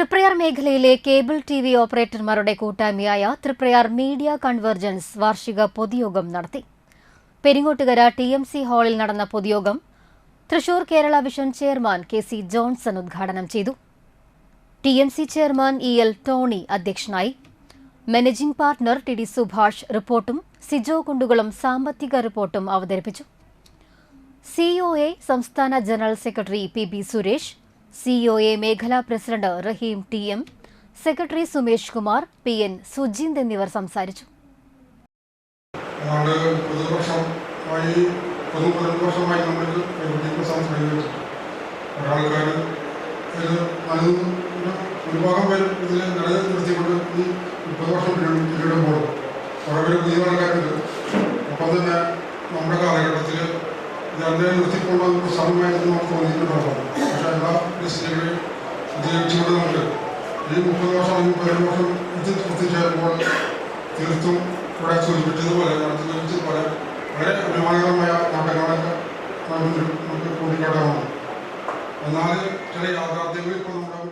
തൃപ്രയാർ മേഖലയിലെ cable T V ഓപ്പറേറ്റർമാരുടെ കൂട്ടായ്മയായ Triprayar media convergence വാർഷിക പൊതുയോഗം നടത്തി. പെരിങ്ങോട്ടുകര ടി എം സി ഹാളിൽ നടന്ന പൊതുയോഗം Thrissur Kerala Vision chairman K C Johnson ഉദ്ഘാടനം ചെയ്തു. T M C chairman E L Tony അധ്യക്ഷനായി. Managing partner T D Subhash റിപ്പോർട്ടും സിജോ കുണ്ടുകളും സാമ്പത്തിക റിപ്പോർട്ടും അവതരിപ്പിച്ചു. സിഒഎ സംസ്ഥാന general secretary P B Suresh COA മേഖലാ president Rahim T M secretary Sumesh Kumar P N Sujind എന്നിവർ സംസാരിച്ചു. ഏതാണ്ട് മുപ്പത് വർഷമായി പത്ത് മുപ്പത്തിരണ്ട് വർഷമായി നമ്മൾക്ക് പ്രകൃതിക്ക് സംസാരിച്ചിട്ടുണ്ട് ഒരാൾക്കാർ ഇത് നൽകുന്ന ഒരു ഭാഗം പേര് ഇതിൽ നിലനിർത്തിക്കൊണ്ട് ഈ മുപ്പത് വർഷം പിന്നിടുമ്പോൾ കുറേ പേര് പുതിയ ആൾക്കാരുണ്ട്. ഒപ്പം തന്നെ നമ്മുടെ കാലഘട്ടത്തിൽ ഇത് അതിനെ നിർത്തിക്കൊണ്ട സമയമായിരുന്നു നമുക്ക് തോന്നിയിട്ടുണ്ടാകും എല്ലാ ഡിസ്ട്രിക്റ്റുകളെയും ഉപയോഗിച്ചുകൊണ്ട് ഈ മുപ്പത് വർഷം അല്ലെങ്കിൽ പതിനേഴ് വർഷം ഇത് എത്തിച്ചേരുമ്പോൾ തീർത്തും ഇവിടെ സൂചിപ്പിച്ചതുപോലെ നേരത്തെ സൂചിപ്പിച്ചതുപോലെ വളരെ അഭിമാനകരമായ നാട്ടങ്ങളൊക്കെ നമുക്ക് കൂട്ടിക്കാട്ടാവുന്നു എന്നാൽ ചില യാഥാർത്ഥ്യങ്ങൾ ഇപ്പോൾ നമ്മൾ